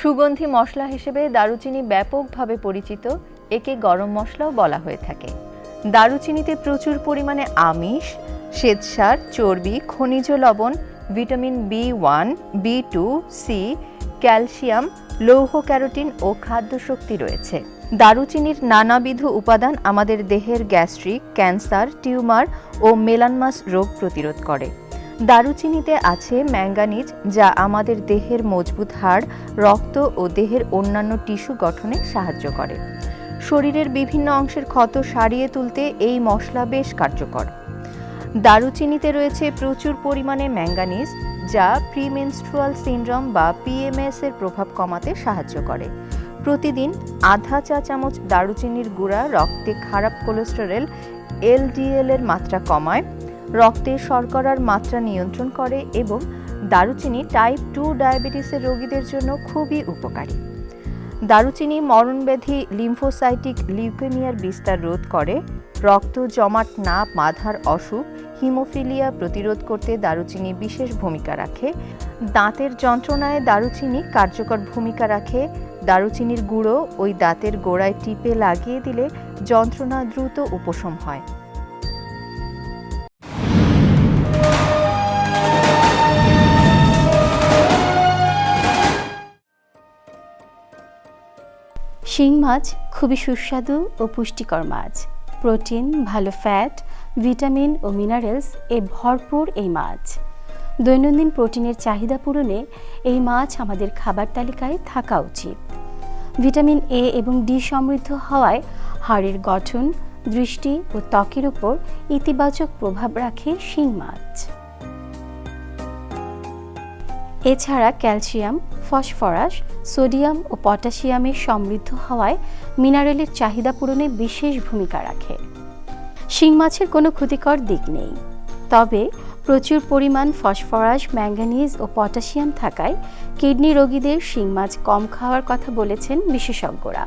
সুগন্ধি মশলা হিসেবে দারুচিনি ব্যাপকভাবে পরিচিত। একে গরম মশলাও বলা হয়ে থাকে। দারুচিনিতে প্রচুর পরিমাণে আমিষ, শ্বেতসার, চর্বি, খনিজ লবণ, vitamin B one, B two, C, calcium, লৌহ ক্যারোটিন ও খাদ্য শক্তি রয়েছে। দারুচিনির নানাবিধ উপাদান আমাদের দেহের গ্যাস্ট্রিক, ক্যান্সার, টিউমার ও মেলানমাস রোগ প্রতিরোধ করে। দারুচিনিতে আছে ম্যাঙ্গানিজ, যা আমাদের দেহের মজবুত হাড়, রক্ত ও দেহের অন্যান্য টিস্যু গঠনে সাহায্য করে। শরীরের বিভিন্ন অংশের ক্ষত সারিয়ে তুলতে এই মশলা বেশ কার্যকর। দারুচিনিতে রয়েছে প্রচুর পরিমাণে ম্যাঙ্গানিজ, যা প্রিমেনস্ট্রুয়াল সিনড্রোম বা পিএমএস এর প্রভাব কমাতে সাহায্য করে। প্রতিদিন আধা চা চামচ দারুচিনির গুঁড়া রক্তে খারাপ কোলেস্টেরল এলডিএল এর মাত্রা কমায় রক্তে শর্করার মাত্রা নিয়ন্ত্রণ করে এবং দারুচিনি টাইপ টু ডায়াবেটিসের রোগীদের জন্য খুবই উপকারী। দারুচিনি মরণব্যাধি লিম্ফোসাইটিক লিউকেমিয়ার বিস্তার রোধ করে, রক্ত জমাট না বাঁধার অসুখ, হিমোফিলিয়া প্রতিরোধ করতে দারুচিনি বিশেষ ভূমিকা রাখে। দাঁতের যন্ত্রণায় দারুচিনি কার্যকর ভূমিকা রাখে। দারুচিনির গুঁড়ো ওই দাঁতের গোড়ায় টিপে লাগিয়ে দিলে যন্ত্রণা দ্রুত উপশম হয়। শিং মাছ খুবই সুস্বাদু ও পুষ্টিকর মাছ। প্রোটিন, ভালো ফ্যাট ভিটামিন ও মিনারেলস এ ভরপুর এই মাছ। দৈনন্দিন প্রোটিনের চাহিদা পূরণে এই মাছ আমাদের খাবার তালিকায় থাকা উচিত। ভিটামিন এ এবং ডি সমৃদ্ধ হওয়ায় হাড়ের গঠন, দৃষ্টি ও ত্বকের উপর ইতিবাচক প্রভাব রাখে শিং মাছ। এছাড়া ক্যালসিয়াম, ফসফরাস, সোডিয়াম ও পটাশিয়ামের সমৃদ্ধ হওয়ায় মিনারেলের চাহিদা পূরণে বিশেষ ভূমিকা রাখে। শিং মাছের কোনো ক্ষতিকর দিক নেই। তবে প্রচুর পরিমাণ ফসফরাস, ম্যাঙ্গানিজ ও পটাশিয়াম থাকায় কিডনি রোগীদের শিং মাছ কম খাওয়ার কথা বলেছেন বিশেষজ্ঞরা।